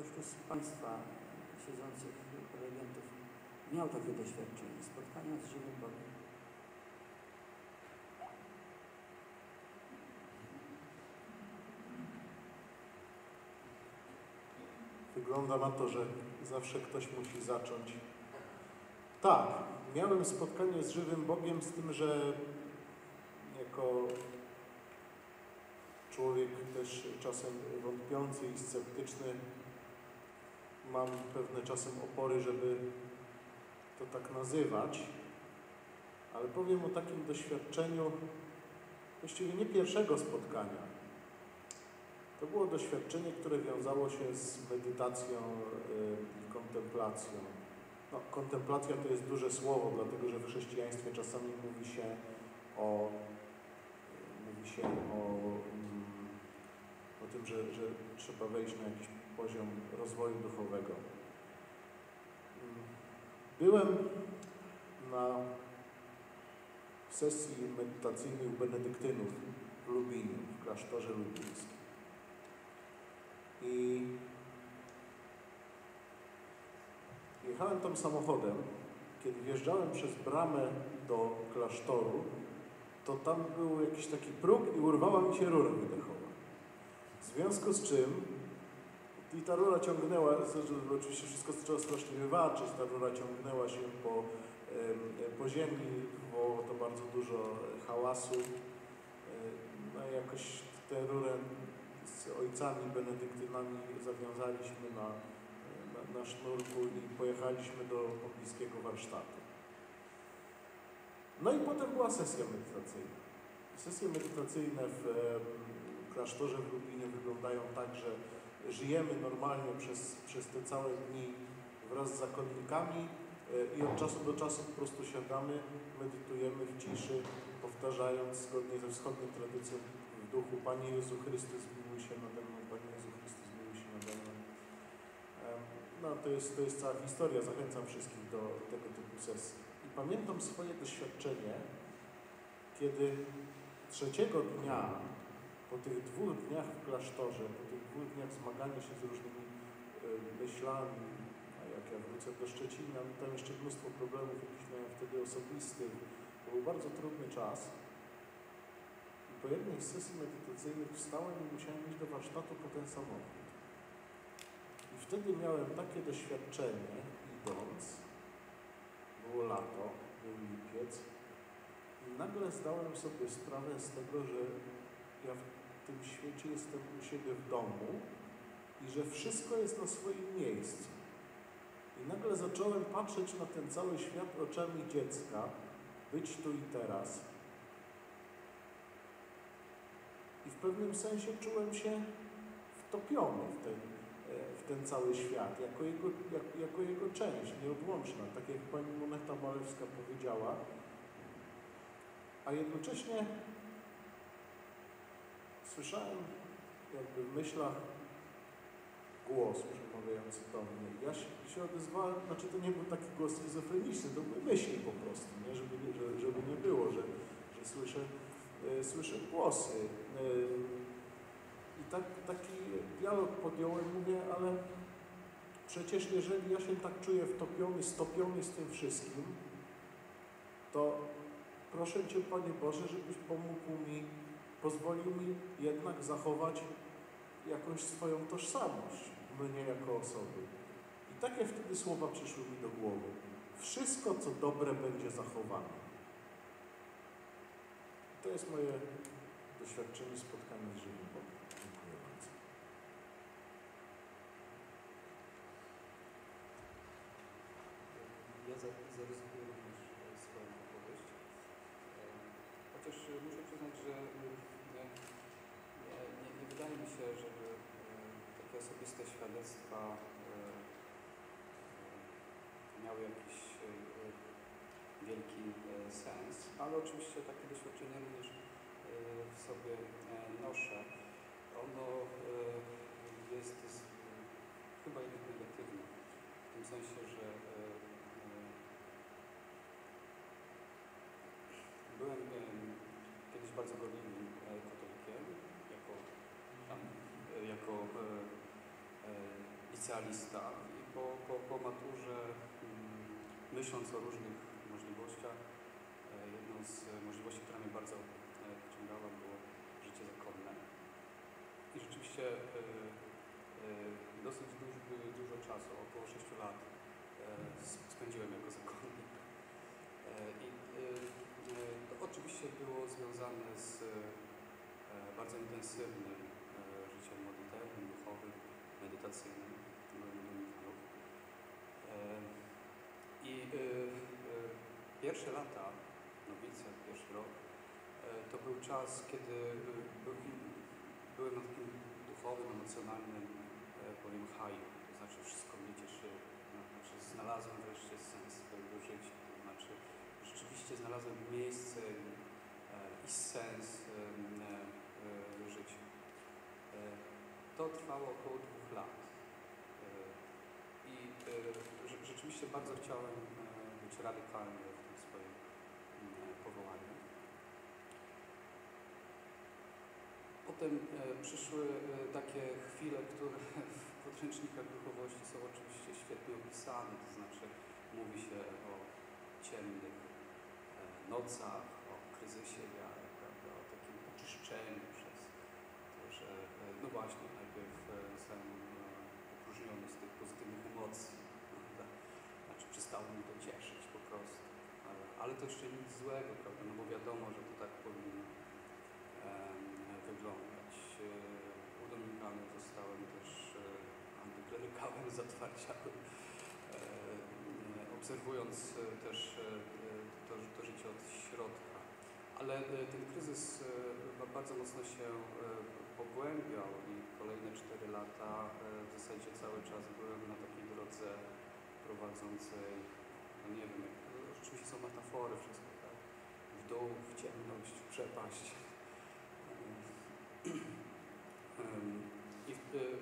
Każdy z Państwa siedzących prelegentów miał takie doświadczenie, spotkania z żywym Bogiem. Wygląda na to, że zawsze ktoś musi zacząć. Tak, miałem spotkanie z żywym Bogiem, z tym, że jako człowiek też czasem wątpiący i sceptyczny mam pewne czasem opory, żeby to tak nazywać, ale powiem o takim doświadczeniu właściwie nie pierwszego spotkania. To było doświadczenie, które wiązało się z medytacją i kontemplacją. No, kontemplacja to jest duże słowo, dlatego że w chrześcijaństwie czasami mówi się o, mówi się o, o tym, że, że trzeba wejść na jakiś poziom rozwoju duchowego. Byłem na sesji medytacyjnej u benedyktynów w Lubinie, w klasztorze lubińskim. I jechałem tam samochodem. Kiedy wjeżdżałem przez bramę do klasztoru, to tam był jakiś taki próg i urwała mi się rura wydechowa. W związku z czym i ta rura ciągnęła, oczywiście wszystko trzeba strasznie wywalczyć, ta rura ciągnęła się po, po ziemi, było to bardzo dużo hałasu. No i jakoś tę rurę z ojcami benedyktynami zawiązaliśmy na, na, na sznurku i pojechaliśmy do pobliskiego warsztatu. No i potem była sesja medytacyjna. Sesje medytacyjne w klasztorze w Lublinie wyglądają tak, że żyjemy normalnie przez, przez te całe dni wraz z zakonnikami e, i od czasu do czasu po prostu siadamy, medytujemy w ciszy, powtarzając zgodnie ze wschodnią tradycją w duchu Panie Jezu Chrystus, zmiłuj się nade mną, Panie Jezu Chrystus, zmiłuj się nade mną. No to jest, to jest cała historia, zachęcam wszystkich do tego typu sesji. I pamiętam swoje doświadczenie, kiedy trzeciego dnia po tych dwóch dniach w klasztorze, po tych dwóch dniach zmagania się z różnymi myślami, a jak ja wrócę do Szczecina, no tam jeszcze mnóstwo problemów jakieś miałem wtedy osobistych. To był bardzo trudny czas. I po jednej z sesji medytacyjnych wstałem i musiałem iść do warsztatu po ten samochód. I wtedy miałem takie doświadczenie, idąc, było lato, był lipiec, i nagle zdałem sobie sprawę z tego, że ja tym świecie jestem u siebie w domu i że wszystko jest na swoim miejscu. I nagle zacząłem patrzeć na ten cały świat oczami dziecka, być tu i teraz. I w pewnym sensie czułem się wtopiony w ten, e, w ten cały świat, jako jego, jak, jako jego część, nieodłączna, tak jak pani Moneta Malewska powiedziała. A jednocześnie słyszałem jakby w myślach głos przemawiający do mnie. Ja się, się odezwałem, znaczy to nie był taki głos schizofreniczny, to były myśli po prostu, nie? Żeby, nie, żeby nie było, że, że słyszę, e, słyszę głosy. E, I tak, taki dialog podjąłem, mówię, ale przecież jeżeli ja się tak czuję wtopiony, stopiony z tym wszystkim, to proszę Cię, Panie Boże, żebyś pomógł mi pozwolił mi jednak zachować jakąś swoją tożsamość, mnie jako osoby. I takie wtedy słowa przyszły mi do głowy. Wszystko, co dobre, będzie zachowane. To jest moje doświadczenie spotkania z żywym Bogiem. Dziękuję bardzo. Ja zaryzykuję również swoją opowieść. Chociaż muszę przyznać, że wydaje mi się, żeby takie osobiste świadectwa miały jakiś wielki sens, ale oczywiście takie doświadczenie również w sobie noszę. Ono jest chyba jednak negatywne, w tym sensie, że byłem kiedyś bardzo gorliwym jako, jako i licealista i po, po, po maturze, mm, myśląc o różnych możliwościach, e, jedną z możliwości, która mnie bardzo e, pociągała, było życie zakonne. I rzeczywiście e, e, dosyć dużo, dużo czasu, około 6 lat, e, spędziłem jako zakonnik. E, I e, e, to oczywiście było związane z e, bardzo intensywnym e, życiem modlitewnym, duchowym, medytacyjnym dominikanów. E, I e, e, pierwsze lata, nowicjat, pierwszy rok, to był czas, kiedy był- byłem na takim duchowym, emocjonalnym, powiem, haju. To znaczy wszystko mnie cieszyło. No, Znaczy znalazłem wreszcie sens swojego życia. To znaczy rzeczywiście znalazłem miejsce i, sens życia. To trwało około lat. E, I e, rze- rzeczywiście bardzo chciałem e, być radykalny w tym swoim powołaniu. Potem przyszły takie chwile, które w podręcznikach duchowości są oczywiście świetnie opisane, to znaczy mówi się o ciemnych nocach, o kryzysie wiary, prawda, o takim oczyszczeniu przez to, że no właśnie najpierw e, zostałem e, opróżniony z tych pozytywnych emocji, prawda, znaczy przestało mnie to cieszyć po prostu, ale, to jeszcze nic złego, prawda, no bo wiadomo, że to tak powinno wyglądać. E, U Dominikanów zostałem też e, antyklerykałem zatwardziałym, e, obserwując e, też e, to, to życie od środka. Ale ten kryzys ba- bardzo mocno się pogłębiał i kolejne 4 lata w zasadzie cały czas byłem na takiej drodze prowadzącej, no nie wiem, oczywiście są metafory wszystko, tak? W dół, w ciemność, w przepaść. I y,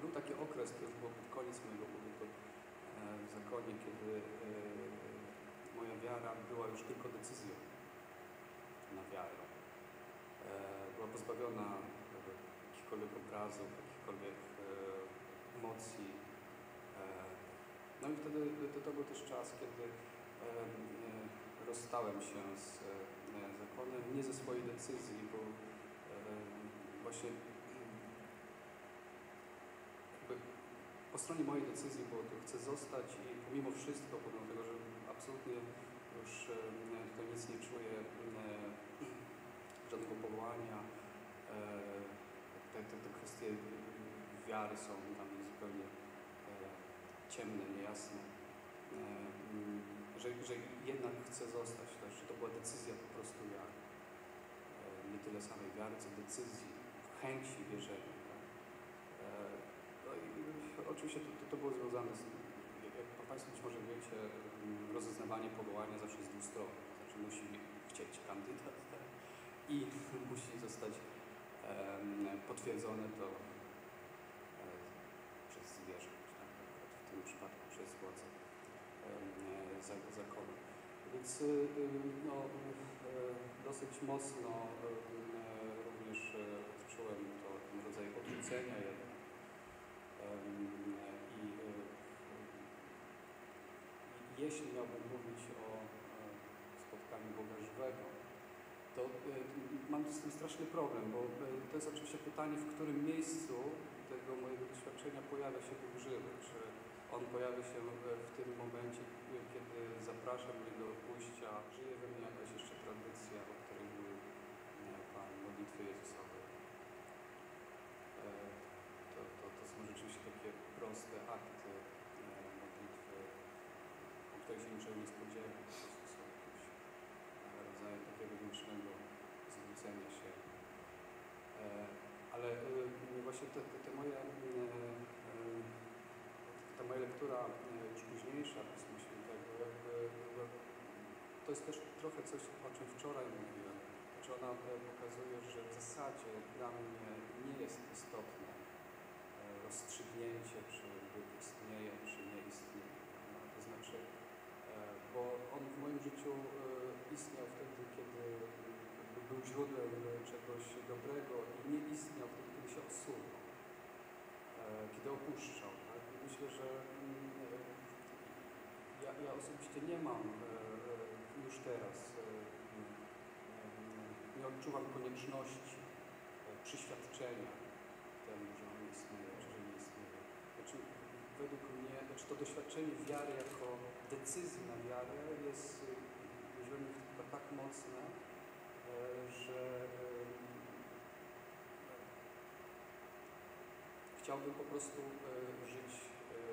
był- taki okres, to już było pod koniec mojego pobytu e, w zakonie, kiedy e, moja wiara była już tylko decyzją na wiarę. E, Była pozbawiona jakichkolwiek obrazów, jakichkolwiek emocji. No i wtedy to, to był też czas, kiedy rozstałem się z e, zakonem, nie ze swojej decyzji, bo e, właśnie po stronie mojej decyzji było to chcę zostać i pomimo wszystko, pomimo tego, że absolutnie już e, tutaj nic nie czuję, e, żadnego powołania, e, te, te, te kwestie wiary są dla mnie zupełnie e, ciemne, niejasne, e, że, że jednak chcę zostać, też, że to była decyzja po prostu wiary. E, nie tyle samej wiary, co decyzji, chęci wierzenia. Tak? E, No i oczywiście to, to, to było związane z, jak jak Państwo być może wiecie, mm, rozeznawanie powołania zawsze jest dwustronne. Znaczy musi chcieć kandydat tak? i musi zostać em, potwierdzone to e, przez zwierzę, tak? W tym przypadku przez władze zakonu. Więc y, y, no, e, dosyć mocno e, również e, odczułem to, ten rodzaj odrzucenia jednak. I e, i jeśli miałbym mówić o e, spotkaniu Boga żywego, to e, mam z tym straszny problem, bo e, to jest oczywiście pytanie, w którym miejscu tego mojego doświadczenia pojawia się Bóg żywy. Czy on pojawia się e, w tym momencie, e, kiedy zaprasza mnie do pójścia, żyje we mnie jakaś jeszcze tradycja, o której mówił e, Pan, modlitwy Jezusowej. E, To, to, to są rzeczywiście takie proste akty modlitwy, o których się niczego nie spodziewa. Po prostu są jakimś e, rodzajem takiego wewnętrznego zwrócenia się. Ale właśnie te, te, te moje, lektura e, późniejsza Pisma Świętego, jakby, to jest też trochę coś, o czym wczoraj mówiłem. Znaczy ona e, pokazuje, że w zasadzie dla mnie nie jest istotne e, rozstrzygnięcie, czy Bóg istnieje, czy nie istnieje. prawda? To znaczy, bo On w moim życiu istniał wtedy, kiedy był źródłem czegoś dobrego i nie istniał wtedy, kiedy się odsunął, e, kiedy opuszczał. Tak? że mm, ja, ja osobiście nie mam e, e, już teraz, e, nie odczuwam konieczności przyświadczenia temu, że on istnieje, czy że nie istnieje. Znaczy, według mnie, znaczy to doświadczenie wiary jako decyzji na wiarę jest chyba tak mocne, że chciałbym po prostu żyć e,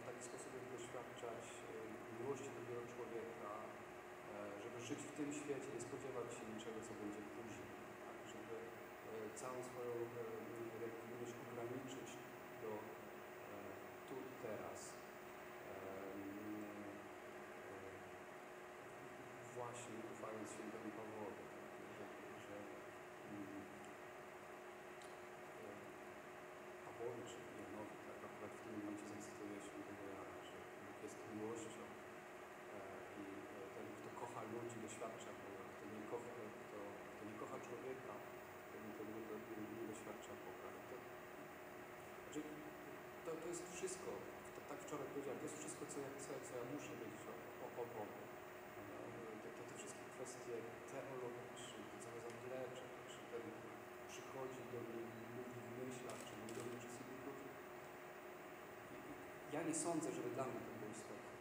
w taki sposób, jak doświadczać e, miłości drugiego człowieka, e, żeby żyć w tym świecie, nie spodziewać się niczego, co będzie później, tak? żeby e, całą swoją religijność ograniczyć do e, tu i teraz. E, e, właśnie ufając świętemu Pawłowi, że, że mm, e, Pawłowi czy Janowi, tak akurat w tym momencie zacytuję świętego Jana, że Bóg jest miłością e, i e, ten, kto kocha ludzi, doświadcza Boga, kto nie kocha, kto, kto nie kocha człowieka, ten, ten nie, do, nie, nie doświadcza Boga. I To, znaczy, to, to jest wszystko, to, tak wczoraj powiedziałem, to jest wszystko, co ja chcę, co ja muszę wiedzieć o, o, o Bogu. No, Te, te, te wszystkie kwestie teologiczne, te całe zaplecze, czy ten przychodzi do mnie i mówi w myślach, czy mówi do mnie przez i ja nie sądzę, żeby dla mnie to było istotne.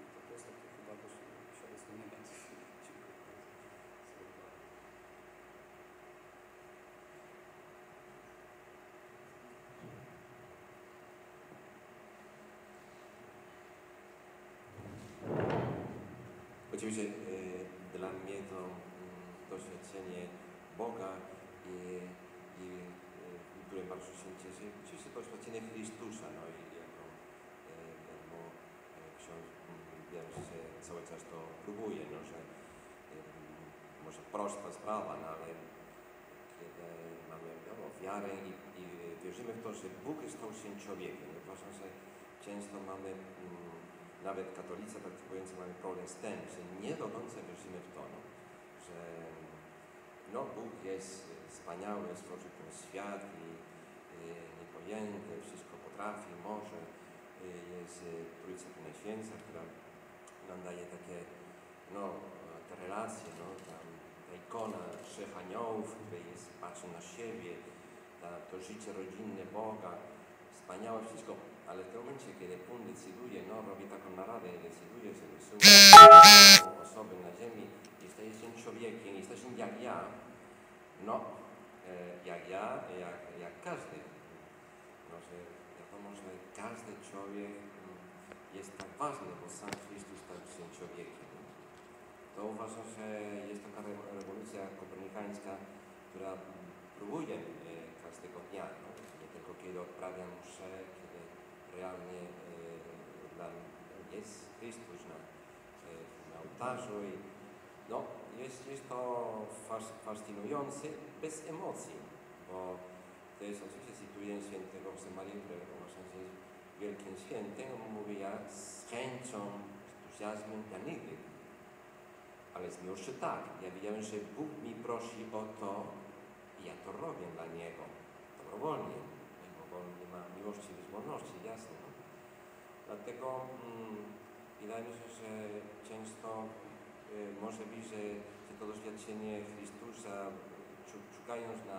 I to, to jest takie chyba dość świadectwo negatywne. Dziękuję bardzo. Oczywiście e, dla mnie to mm, doświadczenie Boga i, i e, którym bardzo się cieszę, oczywiście doświadczenie Chrystusa, no i jako, jako e, ksiądz mm, wiem, że cały czas to próbuję, no, że e, może prosta sprawa, no, ale kiedy mamy no, wiarę i, i wierzymy w to, że Bóg stał się człowiekiem, no, uważam, że często mamy mm, nawet katolicy praktykujący mamy problem z tym, że nie do końca wierzymy w to, no, że no, Bóg jest wspaniały, stworzył ten świat i y, niepojęty, wszystko potrafi, może. Y, jest y, Trójca Najświętsza, która nam daje takie, no, te relacje, no, tam, ta ikona trzech aniołów, które jest, patrzą na siebie, ta, to życie rodzinne Boga, wspaniałe wszystko, ale w tym momencie, kiedy Bóg decyduje, no, robi taką naradę i decyduje, że wysyła osoby na ziemi i staje się człowiekiem, i staje się jak ja, no, e, jak ja, jak, jak każdy. No, że wiadomo, że każdy człowiek mm, jest tak ważny, bo sam Chrystus stał się człowiekiem. To uważam, że jest taka re- rewolucja kopernikańska, która mm, próbuje e, każdego dnia, no, nie tylko kiedy odprawiam mszę, realnie e, dla jest Chrystus na, e, na ołtarzu i no, jest, jest to fas, fascynujące bez emocji, bo to jest oczywiście cytuję świętego Josemaria, którego uważam, jest wielkim świętym, on mówi ja z chęcią, entuzjazmem, ja nigdy, ale z miłością tak. Ja wiedziałem, że Bóg mi prosi o to i ja to robię dla Niego, dobrowolnie, bo nie ma miłości bez wolności, jasne. Dlatego mm, wydaje mi się, że często y, może być, że, że to doświadczenie Chrystusa, szukając na,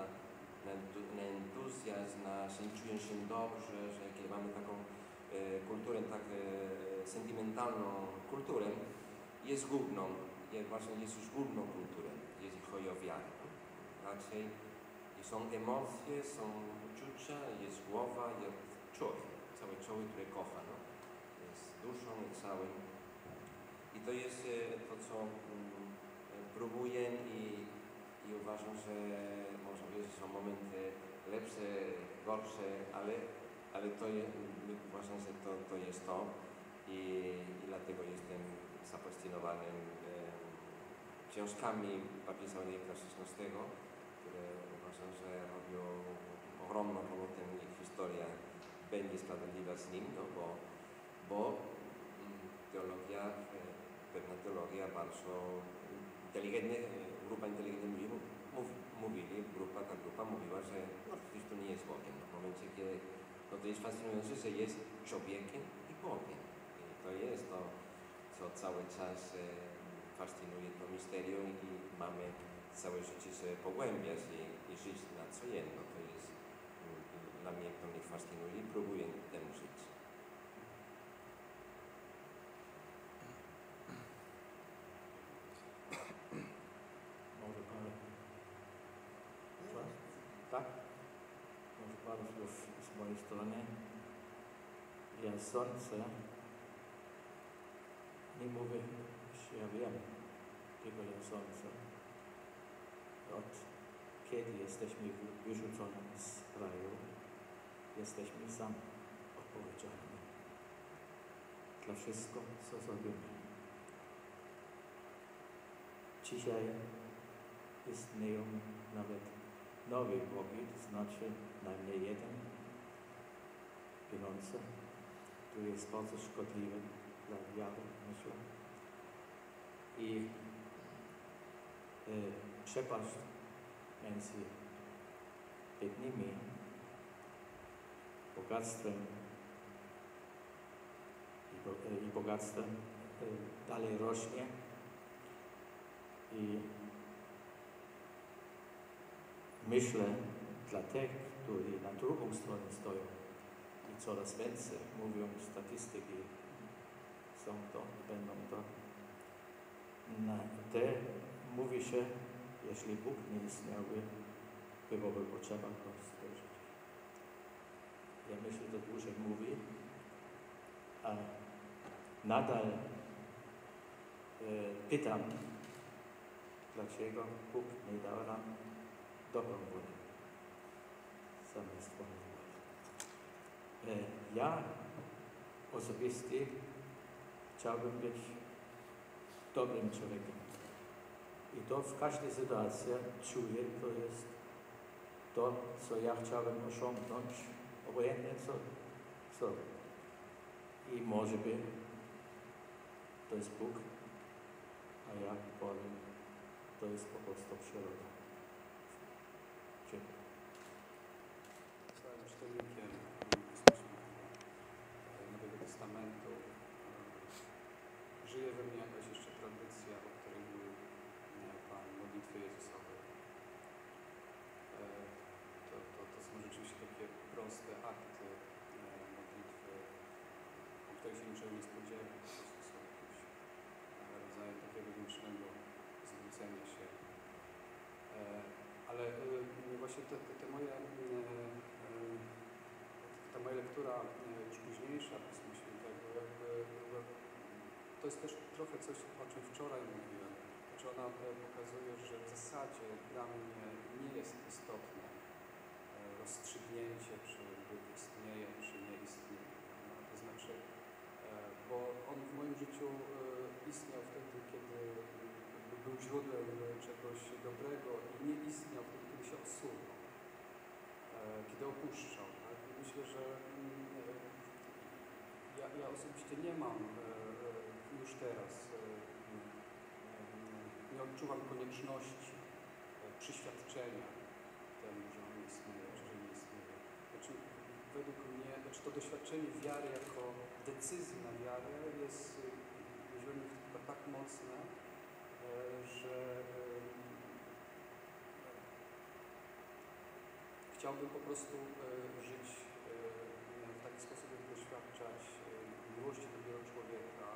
na, na entuzjazm, na że czuję się dobrze, że kiedy mamy taką e, kulturę, tak e, sentymentalną kulturę, jest główną, właśnie jest już główną kulturą, jeśli chodzi o wiarę. Raczej są emocje, są uczucia, jest głowa, jest człowiek, cały człowiek, który kocha, no. jest duszą i całym. I to jest e, to, co mm, e, próbuję i, i uważam, że może być, że są momenty lepsze, gorsze, ale, ale to jest, uważam, że to, to jest to i, i dlatego jestem zafascynowany em, książkami papieża Leja XVI, że robią ogromną robotę i historia będzie sprawiedliwa z nim, no bo, bo mm, teologia, e, pewna teologia bardzo inteligentna, e, grupa mów- mówi, mówili, grupa, ta grupa mówiła, że no, Chrystus nie jest Bogiem. No, w momencie, kiedy no to jest fascynujące, że jest człowiekiem i Bogiem. I to jest to, co cały czas fascynuje to misterium i mamy całe życie się pogłębiać i, i żyć na co jedno. To jest mm, dla mnie to mnie fascynuje i próbuję temu żyć. Może parę. Tak? Może parę słów z mojej strony. Ja sądzę, nie mówię, że ja wiem, tylko ja sądzę, od kiedy jesteśmy wy- wyrzuconi z kraju, jesteśmy sami odpowiedzialni za wszystko, co zrobimy. Dzisiaj istnieją nawet nowe bogi, to znaczy najmniej jeden pieniądze, który jest bardzo szkodliwy dla wiary, myślę. I e, przepaść między biednymi, bogactwem i, e, bogactwem e, dalej rośnie. I myślę, dla tych, którzy na drugą stronę stoją i coraz więcej mówią statystyki, są to, będą to, na te mówi się, jeśli Bóg nie istniałby, byłoby potrzeba go stworzyć. Ja myślę, że dłużej mówi, a nadal e, pytam, dlaczego Bóg nie dał nam dobrą wodę zamiast wody. E, Ja osobiście chciałbym być dobrym człowiekiem. I to w każdej sytuacji czuję, to jest to, co ja chciałbym osiągnąć, obojętnie co, co. I może by to jest Bóg, a ja powiem, to jest po prostu przyroda. Dziękuję. Całym czytelnikiem Pisma Świętego, Nowego Testamentu e, żyje we mnie jakaś jeszcze tradycja, o której mówił e, Pan, modlitwy Jezusowej. E, To, to, to są rzeczywiście takie proste akty e, modlitwy, o których się niczego nie spodziewa. Po prostu są jakimś e, rodzajem takiego wewnętrznego zwrócenia się. E, Ale e, właśnie te, te, te moje, e, ta moja lektura już późniejsza Pisma Świętego, jakby, jakby to jest też trochę coś, o czym wczoraj mówiłem. Znaczy ona pokazuje, że w zasadzie dla mnie nie jest istotne rozstrzygnięcie, czy istnieje, czy nie istnieje. No, to znaczy, e, bo On w moim życiu e, istniał wtedy, kiedy jakby był źródłem e, czegoś dobrego i nie istniał wtedy, kiedy się odsunął, e, kiedy opuszczał. Tak? Myślę, że mm, e, ja, ja osobiście nie mam e, e, już teraz, e, e, nie odczuwam konieczności e, przyświadczenia temu, że on istnieje, czy że nie istnieje. Znaczy, według znaczy to doświadczenie wiary jako decyzji na wiarę jest chyba tak mocne, e, że e, chciałbym po prostu e, żyć w taki sposób, żeby doświadczać miłości drugiego człowieka,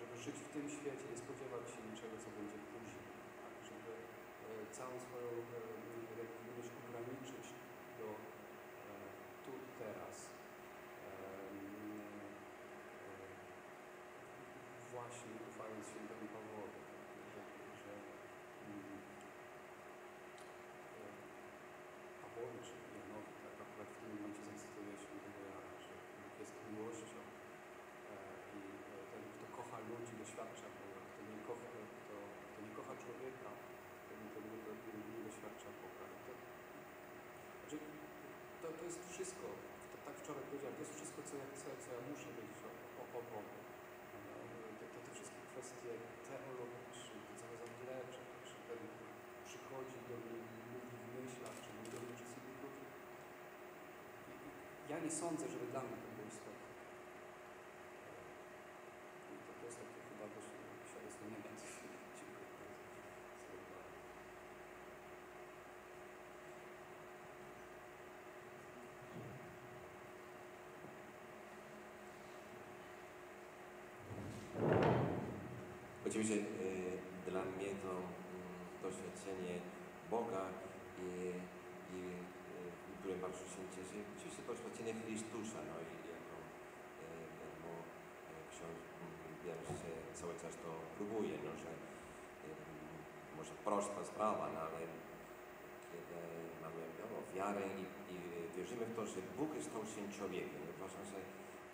żeby żyć w tym świecie, nie spodziewać się niczego, co będzie później, tak? żeby całą swoją religijność ograniczyć do e, tu i teraz. E, e, właśnie ufając świętemu Pawłowi, że, że e, Pawłowi czy Janowi, tak akurat w tym momencie zacytuję świętego Jana, że Bóg jest miłością e, i e, ten, kto kocha ludzi, doświadcza Boga, kto nie kocha, kto, kto nie kocha człowieka, ten, ten nie, nie, doświadcza Boga. To, znaczy, to, to jest wszystko, tak wczoraj powiedziałem, to jest wszystko, co ja chcę, co ja muszę wiedzieć o, o, o Bogu. E, Te, te, te wszystkie kwestie teologiczne, to całe zaplecze, czy ten przychodzi do mnie mówi w myślach, czy mówi do mnie przez innych ludzi. Ja nie sądzę, żeby dla mnie to było istotne. I to, to jest takie chyba dość świadectwo nie będzie. Dziękuję bardzo. Oczywiście e, dla mnie to mm, doświadczenie Boga i, i e, którym bardzo się cieszę, oczywiście doświadczenie Chrystusa, no i jako, jako e, ksiądz mm, wiem, że cały czas to próbuję, no, że może prosta sprawa, no, ale kiedy mamy no, wiarę i, i wierzymy w to, że Bóg stał się człowiekiem, no, uważam, że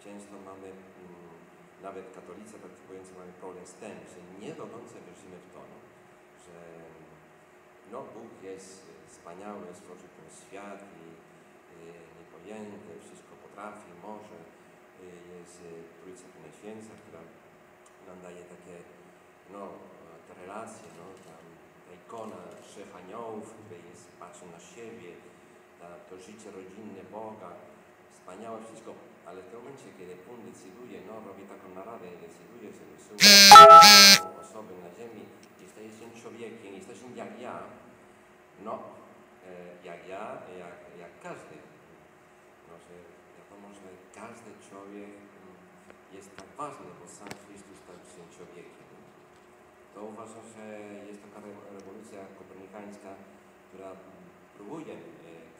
często mamy mm, nawet katolicy praktykujący mamy problem z tym, że nie do końca wierzymy w to, że no, Bóg jest wspaniały, stworzył ten świat i y, niepojęty, wszystko potrafi, może. Y, jest y, Trójca Najświętsza, która nam daje takie, no, te relacje, no, tam, ta ikona trzech aniołów, które jest, patrzą na siebie, ta, to życie rodzinne Boga, wspaniałe wszystko, ale w tym momencie, kiedy Bóg decyduje, no, robi taką naradę i decyduje, że wysyła osoby na ziemi i staje się człowiekiem, i staje się jak ja, no, e, jak ja, jak, jak każdy. No, że wiadomo, że każdy człowiek mm, jest tak ważny, bo sam Chrystus stał się człowiekiem. To uważam, że jest taka re- rewolucja kopernikańska, która mm, próbuje e,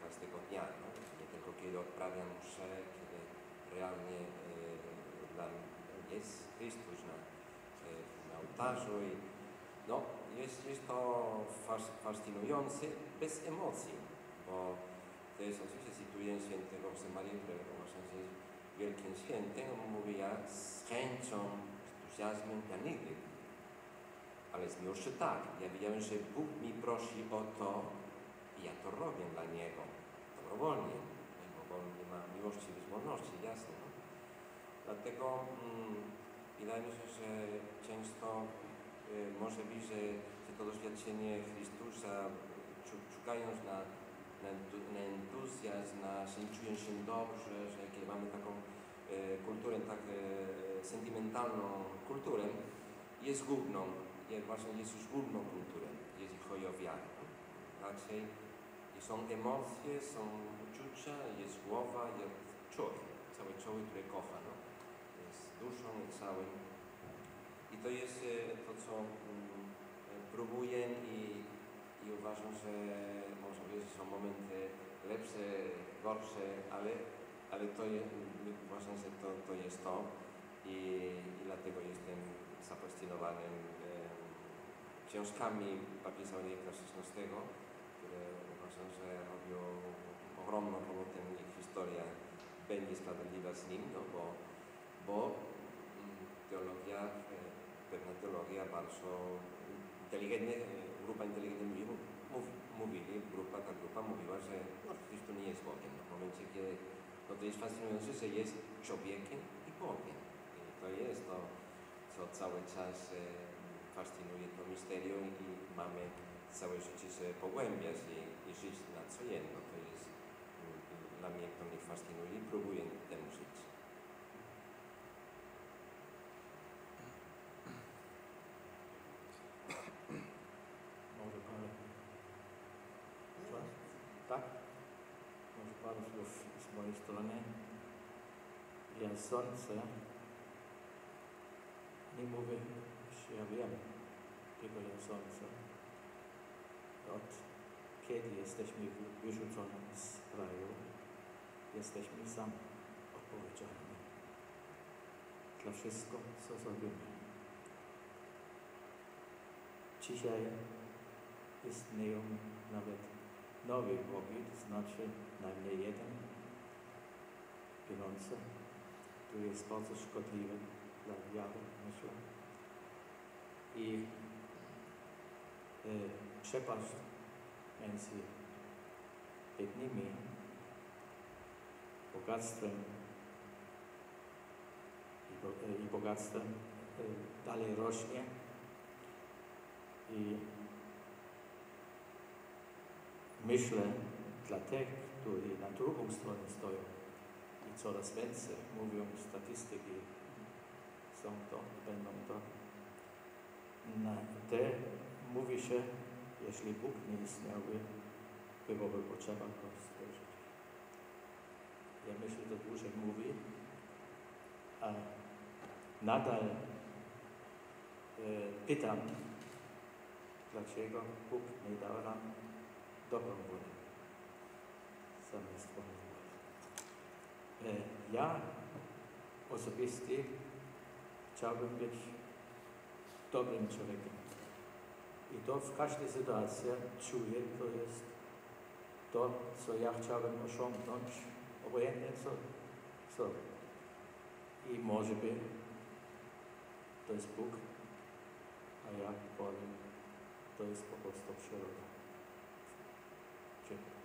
każdego dnia, no, nie tylko kiedy odprawiam mszę, realnie e, dla mnie jest Chrystus na, e, na ołtarzu i no, jest, jest to fas- fascynujące bez emocji, bo to jest oczywiście cytuję świętego Marię, którego uważam, że jest wielkim świętym, on mówi ja z chęcią, entuzjazmem, ja nigdy. Ale z miłością tak. Ja wiedziałem, że Bóg mi prosi o to i ja to robię dla Niego. Dobrowolnie. Bo nie ma miłości bez wolności, jasne. No. Dlatego mm, wydaje mi się, że często y, może być, że, że to doświadczenie Chrystusa, szukając na, na, na entuzjazm, na że czuję się dobrze, że kiedy mamy taką e, kulturę, tak e, sentymentalną kulturę, jest główną, jest właśnie jest już główną kulturą, jeśli chodzi o wiarę. no. Raczej są emocje, są uczucia, jest głowa, jest człowiek, cały człowiek, który kocha, no. jest duszą całym. I to jest e, to, co mm, e, próbuję i, i uważam, że może być, że są momenty lepsze, gorsze, ale, ale to je, uważam, że to, to jest to i, i dlatego jestem zafascynowanym e, książkami papieża Leja XVI, które uważam, że robią ogromną robotę i historia będzie sprawiedliwa z nim, no bo, bo mm, teologia, e, pewna teologia bardzo e, grupa inteligentnych ludzi mów- mówi, mówili, grupa, ta grupa mówiła, że no, Chrystus nie jest Bogiem. No, w momencie, kiedy no, to jest fascynujące, że jest człowiekiem i Bogiem. I to jest to, co cały czas e, fascynuje to misterium i mamy całe życie się pogłębiać i, i żyć na co jedno. To jest dla mnie, to mnie fascynuje i próbuję temu żyć. Może słów? Tak? Może parę słów z mojej strony. Ja sądzę, nie mówię, że ja wiem, tylko ja sądzę, od kiedy jesteśmy wy- wyrzuconi z raju, jesteśmy sam odpowiedzialni za wszystko, co zrobimy. Dzisiaj istnieją nawet nowe bogi, to znaczy najmniej jeden, pieniądze, który jest bardzo szkodliwy dla wiary, myślę. I e, przepaść między jednymi bogactwem i, e, i bogactwem e, dalej rośnie i myślę dla tych, którzy na drugą stronę stoją, i coraz więcej, mówią statystyki, są to, będą to. Na te mówi się, jeśli Bóg nie istniałby, byłoby potrzeba myślę, że dłużej mówi, a nadal e, pytam, dlaczego Bóg nie dał nam dobrą wolę zamiast wolnej woli. E, ja osobiście chciałbym być dobrym człowiekiem. I to w każdej sytuacji czuję, to jest to, co ja chciałbym osiągnąć, obojętnie co, co. I może by to jest Bóg, a ja powiem, to jest po prostu przyroda. Dziękuję.